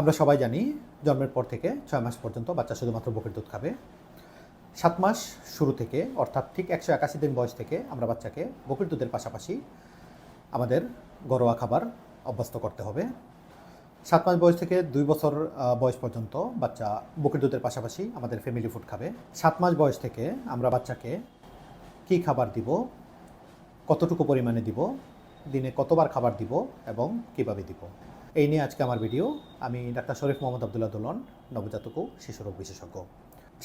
আমরা সবাই জানি জন্মের পর থেকে ছয় মাস পর্যন্ত বাচ্চা শুধুমাত্র বুকের দুধ খাবে। সাত মাস শুরু থেকে, অর্থাৎ ঠিক একশো একাশি দিন বয়স থেকে আমরা বাচ্চাকে বুকের দুধের পাশাপাশি আমাদের ঘরোয়া খাবার অভ্যস্ত করতে হবে। সাত মাস বয়স থেকে দুই বছর বয়স পর্যন্ত বাচ্চা বুকের দুধের পাশাপাশি আমাদের ফ্যামিলি ফুড খাবে। সাত মাস বয়স থেকে আমরা বাচ্চাকে কী খাবার দিব, কতটুকু পরিমাণে দিব, দিনে কতবার খাবার দিব এবং কীভাবে দিব। এই নিয়ে আজকে আমার ভিডিও। আমি ডাক্তার শরীফ মোহাম্মদ আবদুল্লাহ দোলন, নবজাতক শিশুরোগ বিশেষজ্ঞ।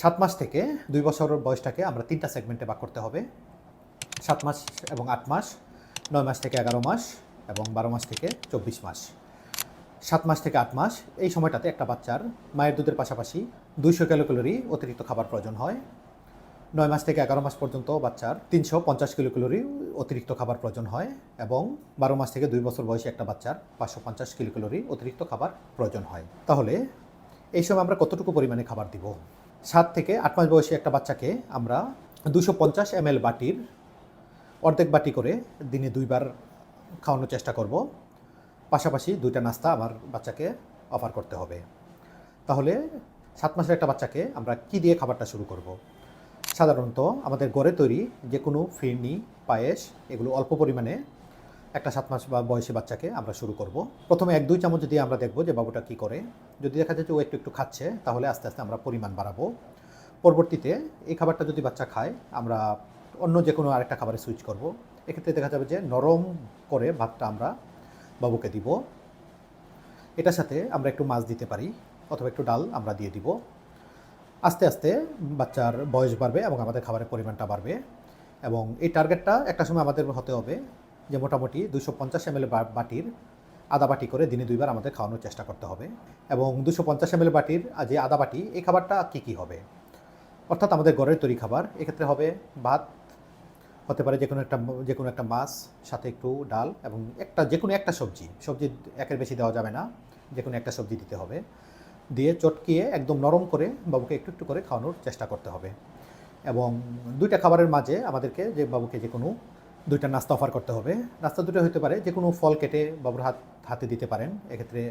সাত মাস থেকে দুই বছর বয়সটাকে আমরা তিনটা সেগমেন্টে ভাগ করতে হবে। সাত মাস এবং আট মাস, নয় মাস থেকে এগারো মাস এবং বারো মাস থেকে চব্বিশ মাস। সাত মাস থেকে আট মাস, এই সময়টাতে একটা বাচ্চার মায়ের দুধের পাশাপাশি দুইশো ক্যালোক্যালোরি অতিরিক্ত খাবার প্রয়োজন হয়। নয় মাস থেকে এগারো মাস পর্যন্ত বাচ্চার তিনশো পঞ্চাশ কিলো ক্যালোরি অতিরিক্ত খাবার প্রয়োজন হয় এবং বারো মাস থেকে দুই বছর বয়সী একটা বাচ্চার পাঁচশো পঞ্চাশ কিলো ক্যালোরি অতিরিক্ত খাবার প্রয়োজন হয়। তাহলে এই সময় আমরা কতটুকু পরিমাণে খাবার দিব? সাত থেকে আট মাস বয়সী একটা বাচ্চাকে আমরা দুশো পঞ্চাশ এম বাটির অর্ধেক বাটি করে দিনে দুইবার খাওয়ানোর চেষ্টা করব। পাশাপাশি দুইটা নাস্তা আমার বাচ্চাকে অফার করতে হবে। তাহলে সাত মাসের একটা বাচ্চাকে আমরা কি দিয়ে খাবারটা শুরু করব? সাধারণত আমাদের গড়ে তৈরি যে কোনো ফিরনি, পায়েস, এগুলো অল্প পরিমাণে একটা সাত মাস বা বয়সী বাচ্চাকে আমরা শুরু করব। প্রথমে এক দুই চামচ দিয়ে আমরা দেখব যে বাবুটা কি করে। যদি দেখা যায় যে ও একটু একটু খাচ্ছে, তাহলে আস্তে আস্তে আমরা পরিমাণ বাড়াবো। পরবর্তীতে এই খাবারটা যদি বাচ্চা খায়, আমরা অন্য যে কোনো আরেকটা খাবারে সুইচ করব। এক্ষেত্রে দেখা যাবে যে নরম করে ভাতটা আমরা বাবুকে দিব। এটার সাথে আমরা একটু মাছ দিতে পারি, অথবা একটু ডাল আমরা দিয়ে দিব। আস্তে আস্তে বাচ্চার বয়স বাড়বে এবং আমাদের খাবারের পরিমাণটা বাড়বে। এবং এই টার্গেটটা একটা সময় আমাদের হতে হবে যে মোটামুটি দুশো পঞ্চাশ এম বাটির আদা বাটি করে দিনে দুইবার আমাদের খাওয়ানোর চেষ্টা করতে হবে। এবং দুশো পঞ্চাশ এম বাটির যে আদা বাটি, এই খাবারটা কী কী হবে? অর্থাৎ আমাদের ঘরের তৈরি খাবার, এক্ষেত্রে হবে ভাত, হতে পারে যে কোনো একটা যে কোনো একটা মাছ, সাথে একটু ডাল এবং একটা যে কোনো একটা সবজি। সবজি একের বেশি দেওয়া যাবে না যে কোনো একটা সবজি দিতে হবে। দিয়ে চটকিয়ে একদম নরম করে বাবুকে একটু একটু করে খাওয়ানোর চেষ্টা করতে হবে। এবং দুইটা খাবারের মাঝে আমাদেরকে যে বাবুকে যে কোনো দুইটা নাস্তা অফার করতে হবে। নাস্তা দুটো হতে পারে যে কোনো ফল কেটে বাবুর হাত, হাতে দিতে পারেন, এক্ষেত্রে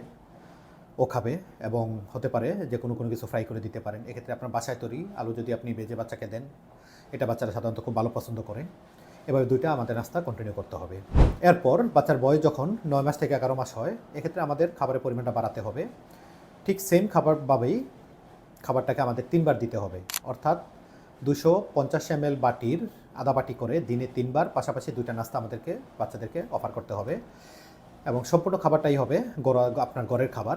ও খাবে। এবং হতে পারে যে কোনো কোনো কিছু ফ্রাই করে দিতে পারেন। এক্ষেত্রে আপনার বাসায় তৈরি আলু যদি আপনি বেজে বাচ্চাকে দেন, এটা বাচ্চারা সাধারণত খুব ভালো পছন্দ করে। এবার দুইটা আমাদের নাস্তা কন্টিনিউ করতে হবে। এরপর বাচ্চার বয়স যখন নয় মাস থেকে এগারো মাস হয়, এক্ষেত্রে আমাদের খাবারের পরিমাণটা বাড়াতে হবে। ঠিক সেম খাবারভাবেই খাবারটাকে আমাদের তিনবার দিতে হবে। অর্থাৎ দুশো পঞ্চাশ এম বাটির আদা বাটি করে দিনে তিনবার, পাশাপাশি দুইটা নাস্তা আমাদেরকে বাচ্চাদেরকে অফার করতে হবে। এবং সম্পূর্ণ খাবারটাই হবে গড়া, আপনার ঘরের খাবার।